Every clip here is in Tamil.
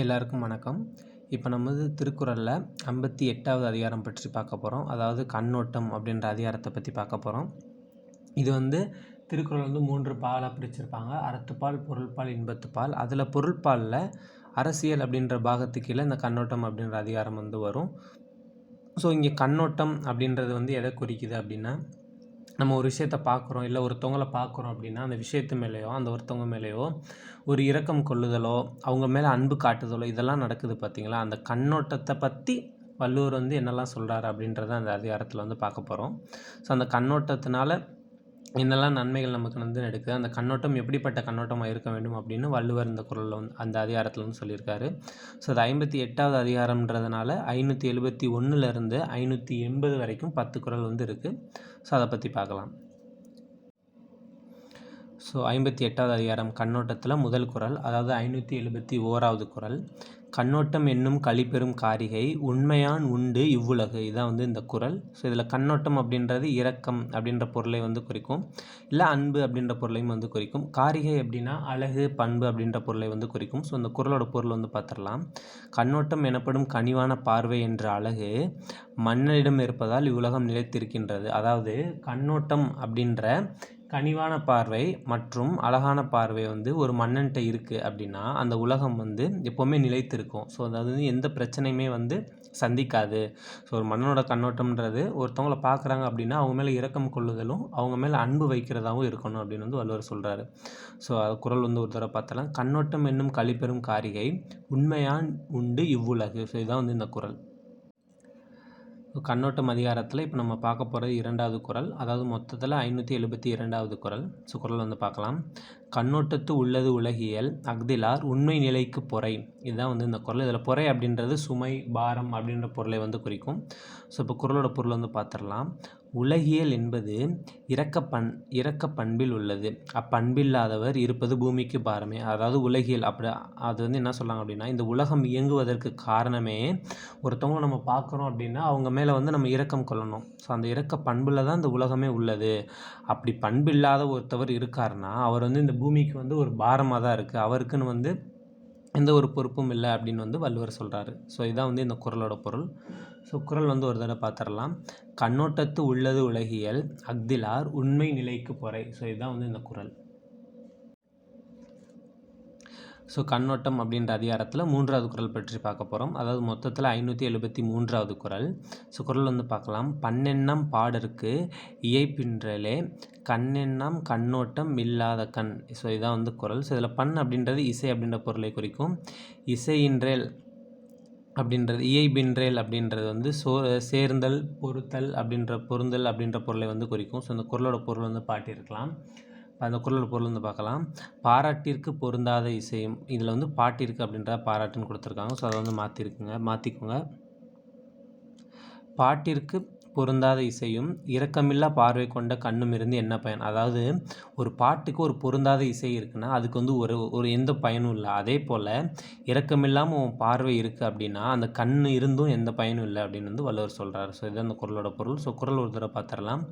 எல்லாருக்கும் வணக்கம். இப்போ நம்ம வந்து திருக்குறளில் ஐம்பத்தி எட்டாவது அதிகாரம் பற்றி பார்க்க போகிறோம் அதாவது கண்ணோட்டம் அப்படின்ற அதிகாரத்தை பற்றி பார்க்க போகிறோம் இது வந்து திருக்குறள் வந்து மூன்று பாலாக பிரிச்சிருப்பாங்க. அறத்துப்பால் பொருள்பால் இன்பத்துப்பால். அதில் பொருள்பாலில் அரசியல் அப்படின்ற பாகத்துக்கு கீழே இந்த கண்ணோட்டம் அப்படின்ற அதிகாரம் வந்து வரும். ஸோ இங்கே கண்ணோட்டம் அப்படின்றது வந்து எதை குறிக்குது அப்படின்னா நம்ம ஒரு விஷயத்த பார்க்குறோம் இல்லை ஒருத்தவங்கள பார்க்குறோம் அப்படின்னா அந்த விஷயத்து மேலேயோ அந்த ஒருத்தவங்க மேலேயோ ஒரு இரக்கம் கொள்ளுதலோ அவங்க மேலே அன்பு காட்டுதலோ இதெல்லாம் நடக்குது பார்த்தீங்களா? அந்த கண்ணோட்டத்தை பற்றி வள்ளுவர் வந்து என்னெல்லாம் சொல்கிறாரு அப்படின்றத அந்த அதிகாரத்தில் வந்து பார்க்க போகிறோம் ஸோ அந்த கண்ணோட்டத்தினால என்னெல்லாம் நன்மைகள் நமக்கு வந்து நடக்குது அந்த கண்ணோட்டம் எப்படிப்பட்ட கண்ணோட்டமாக இருக்க வேண்டும் அப்படின்னு வள்ளுவர் இந்த குரலில் வந்து அந்த அதிகாரத்தில் வந்து சொல்லியிருக்காரு. ஸோ அது ஐம்பத்தி எட்டாவது அதிகாரம்ன்றதுனால ஐநூற்றி எழுபத்தி ஒன்றுலேருந்து ஐநூற்றி எண்பது வரைக்கும் பத்து குரல் வந்து இருக்குது ஸோ அதை பற்றி பார்க்கலாம். ஸோ ஐம்பத்தி எட்டாவது அதிகாரம் கண்ணோட்டத்தில் முதல் குரல் அதாவது ஐநூற்றி எழுபத்தி ஓராவது குரல். கண்ணோட்டம் என்னும் கழிப்பெறும் காரிகை உண்மையான் உண்டு இவ்வுலகு. இதான் வந்து இந்த குரல் ஸோ இதில் கண்ணோட்டம் அப்படின்றது இரக்கம் அப்படின்ற பொருளை வந்து குறிக்கும். இல்லை அன்பு அப்படின்ற பொருளையும் வந்து குறிக்கும். காரிகை அப்படின்னா அழகு பண்பு அப்படின்ற பொருளை வந்து குறிக்கும். ஸோ இந்த குரலோட பொருள் வந்து பார்த்துடலாம் கண்ணோட்டம் எனப்படும் கனிவான பார்வை என்ற அழகு மன்னனிடம் இருப்பதால் இவ்வுலகம் நிலைத்திருக்கின்றது. அதாவது கண்ணோட்டம் அப்படின்ற கனிவான பார்வை மற்றும் அழகான பார்வை வந்து ஒரு மன்னன்கிட்ட இருக்குது அப்படின்னா அந்த உலகம் வந்து எப்போவுமே நிலைத்திருக்கும். ஸோ அதாவது வந்து எந்த பிரச்சனையுமே வந்து சந்திக்காது. ஸோ ஒரு மன்னனோட கண்ணோட்டம்ன்றது ஒருத்தவங்கள பார்க்குறாங்க அப்படின்னா அவங்க மேலே இரக்கம் கொள்ளுதலும் அவங்க மேலே அன்பு வைக்கிறதாகவும் இருக்கணும் அப்படின்னு வந்து வள்ளுவர் சொல்கிறாரு ஸோ அது குரல் வந்து ஒரு தடவை பார்த்தலாம் கண்ணோட்டம் என்னும் கழிப்பெறும் காரிகை உண்மையான் உண்டு இவ்வுலகு. ஸோ இதுதான் வந்து இந்த குரல். கண்ணோட்டம் அதிகாரத்தில் இப்போ நம்ம பார்க்க போகிறது இரண்டாவது குரல். அதாவது மொத்தத்தில் ஐநூற்றி எழுபத்தி இரண்டாவது குரல். ஸோ குரல் வந்து பார்க்கலாம். கண்ணோட்டத்து உள்ளது உலகியல் அக்திலார் உண்மை நிலைக்கு பொறை. இதுதான் வந்து இந்த குரல். இதில் பொறை அப்படின்றது சுமை பாரம் அப்படின்ற பொருளை வந்து குறிக்கும். ஸோ இப்போ குரலோட பொருள் வந்து பார்த்துடலாம். உலகியல் என்பது இறக்க பண் இறக்க பண்பில் உள்ளது. அப்பண்பில்லாதவர் இருப்பது பூமிக்கு பாரமே. அதாவது உலகியல். அப்படி அது வந்து என்ன சொல்கிறாங்க அப்படின்னா இந்த உலகம் இயங்குவதற்கு காரணமே ஒருத்தவங்களை நம்ம பார்க்குறோம் அப்படின்னா அவங்க மேலே வந்து நம்ம இரக்கம் கொள்ளணும். ஸோ அந்த இறக்க பண்பில் தான் இந்த உலகமே உள்ளது. அப்படி பண்பில்லாத ஒருத்தவர் இருக்காருன்னா அவர் வந்து இந்த பூமிக்கு வந்து ஒரு பாரமாக தான் இருக்குது அவருக்குன்னு வந்து எந்த ஒரு பொறுப்பும் இல்லை அப்படின்னு வந்து வள்ளுவர் சொல்கிறாரு ஸோ இதான் வந்து இந்த குரலோட பொருள். ஸோ குரல் வந்து ஒரு தடவை பார்த்துடலாம் கண்ணோட்டத்து உள்ளது உலகியல் அக்திலார் உண்மை நிலைக்கு பொறை. ஸோ இதுதான் வந்து இந்த குரல். ஸோ கண்ணோட்டம் அப்படின்ற அதிகாரத்தில் மூன்றாவது குரல் பற்றி பார்க்க போகிறோம் அதாவது மொத்தத்தில் ஐநூற்றி எழுபத்தி மூன்றாவது குரல். ஸோ குரல் வந்து பார்க்கலாம். பன்னெண்ணம் பாடற்கு இயைப்பின்றலே கண்ணெண்ணம் கண்ணோட்டம் இல்லாத கண். ஸோ இதான் வந்து குரல். ஸோ இதில் பண் அப்படின்றது இசை அப்படின்ற பொருளை குறிக்கும். இசையின்றேல் அப்படின்றது இயைபின்றேல் அப்படின்றது வந்து சோ சேர்ந்தல் பொருத்தல் அப்படின்ற பொருந்தல் அப்படின்ற பொருளை வந்து குறிக்கும். ஸோ அந்த குரலோட பொருள் வந்து பாட்டியிருக்கலாம். அந்த குரலோட பொருள் வந்து பார்க்கலாம். பாராட்டிற்கு பொருந்தாத இசையும் இதில் வந்து பாட்டிற்கு அப்படின்ற பாராட்டுன்னு கொடுத்துருக்காங்க. ஸோ அதை வந்து மாற்றிருக்குங்க மாற்றிக்கோங்க பாட்டிற்கு பொருந்தாத இசையும் இரக்கமில்லா பார்வை கொண்ட கண்ணும் இருந்து என்ன பயன்? அதாவது ஒரு பாட்டுக்கு ஒரு பொருந்தாத இசை இருக்குன்னா அதுக்கு வந்து ஒரு ஒரு எந்த பயனும் இல்லை. அதே போல் இரக்கமில்லாமல் உன் பார்வை இருக்குது அப்படின்னா அந்த கண் இருந்தும் எந்த பயனும் இல்லை அப்படின்னு வந்து வள்ளுவர் சொல்கிறார் ஸோ இதுதான் அந்த குரலோட பொருள். ஸோ குரல் ஒரு தடவை பார்த்துடலாம்.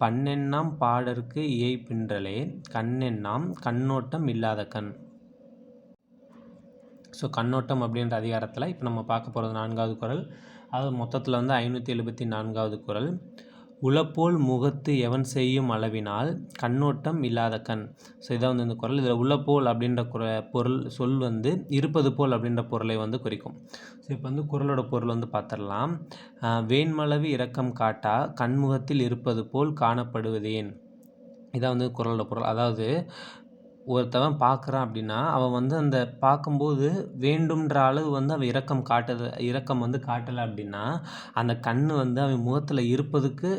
பண்ணெண்ணாம் பாடற்கு இயை பின்றலே கண்ணெண்ணாம் கண்ணோட்டம் இல்லாத கண். ஸோ கண்ணோட்டம் அப்படின்ற அதிகாரத்தில் இப்போ நம்ம பார்க்க போகிறது நான்காவது குரல். அதாவது மொத்தத்தில் வந்து ஐநூற்றி எழுபத்தி நான்காவது குரல். உளப்போல் முகத்து எவன் செய்யும் அளவினால் கண்ணோட்டம் இல்லாத கண். ஸோ இதான் வந்து இந்த குரல். இதில் உளப்போல் அப்படின்ற குர பொருள் சொல் வந்து இருப்பது போல் அப்படின்ற பொருளை வந்து குறிக்கும். ஸோ இப்போ வந்து குரலோட பொருள் வந்து பார்த்துடலாம். வேண்மளவு இரக்கம் காட்டா கண்முகத்தில் இருப்பது போல் காணப்படுவதேன். இதான் வந்து குரலோட பொருள். அதாவது ஒருத்தவன் பார்க்குறான் அப்படின்னா அவன் வந்து அந்த பார்க்கும்போது வேண்டும்ன்ற அளவு வந்து அவன் இரக்கம் காட்டுது இரக்கம் வந்து காட்டலை அப்படின்னா அந்த கண் வந்து அவன் முகத்தில் இருப்பதுக்கு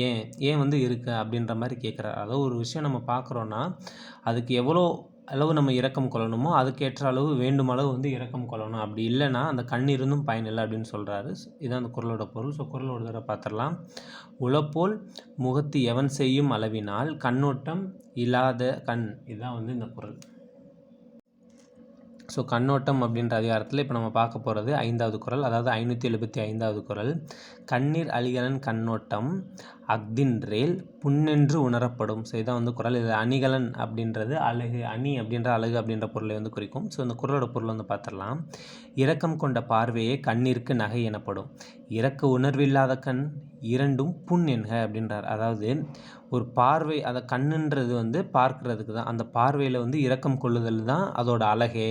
ஏன் ஏன் வந்து இருக்கு அப்படின்ற மாதிரி கேட்குறாரு அதாவது ஒரு விஷயம் நம்ம பார்க்குறோன்னா அதுக்கு எவ்வளோ அளவு நம்ம இரக்கம் கொள்ளணுமோ அதுக்கேற்ற அளவு வேண்டும் அளவு வந்து இரக்கம் கொள்ளணும். அப்படி இல்லைன்னா அந்த கண் இருந்தும் பயனில்லை அப்படின்னு சொல்கிறாரு இதுதான் அந்த குரலோட பொருள். ஸோ குரல் ஒரு தடவை பார்த்துடலாம். உளப்போல் முகத்து எவன் செய்யும் அளவினால் கண்ணோட்டம் இல்லாத கண். இதுதான் வந்து இந்த குரல். ஸோ கண்ணோட்டம் அப்படின்ற அதிகாரத்தில் இப்போ நம்ம பார்க்க போகிறது ஐந்தாவது குரல். அதாவது ஐநூற்றி எழுபத்தி ஐந்தாவது குரல். கண்ணீர் அழிகலன் கண்ணோட்டம். அஃதின்றேல் புண்ணென்று உணரப்படும். ஸோ இதான் வந்து குறள் இது அணிகலன் அப்படின்றது அழகு அணி அப்படின்ற அழகு அப்படின்ற பொருளை வந்து குறிக்கும். ஸோ இந்த குறளோட பொருள் வந்து பார்த்துடலாம். இரக்கம் கொண்ட பார்வையே கண்ணிற்கு நகை எனப்படும். இரக்க உணர்வில்லாத கண் இரண்டும் புண் என்க அப்படின்றார். அதாவது ஒரு பார்வை அதை கண்ணுன்றது வந்து பார்க்கறதுக்கு தான். அந்த பார்வையில் வந்து இரக்கம் கொள்ளுதல் தான் அதோட அழகே.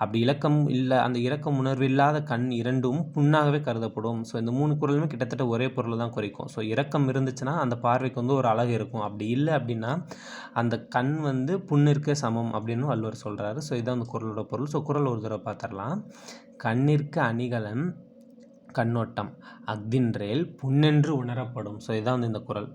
அப்படி இலக்கம் இல்லை அந்த இரக்கம் உணர்வில்லாத கண் இரண்டும் புண்ணாகவே கருதப்படும். ஸோ இந்த மூணு குரலுமே கிட்டத்தட்ட ஒரே பொருளை தான் குறிக்கும். ஸோ இரக்கம் இருந்துச்சுன்னா அந்த பார்வைக்கு வந்து ஒரு அழகு இருக்கும். அப்படி இல்லை அப்படின்னா அந்த கண் வந்து புண்ணிற்கே சமம் அப்படின்னு வள்ளுவர் சொல்கிறாரு ஸோ இதான் அந்த குரலோட பொருள். ஸோ குரல் ஒரு தடவை பார்த்துடலாம். கண்ணிற்கு அணிகலன் கண்ணோட்டம் அஃதின்றேல் புண்ணென்று உணரப்படும். ஸோ இதான் வந்து இந்த குறள்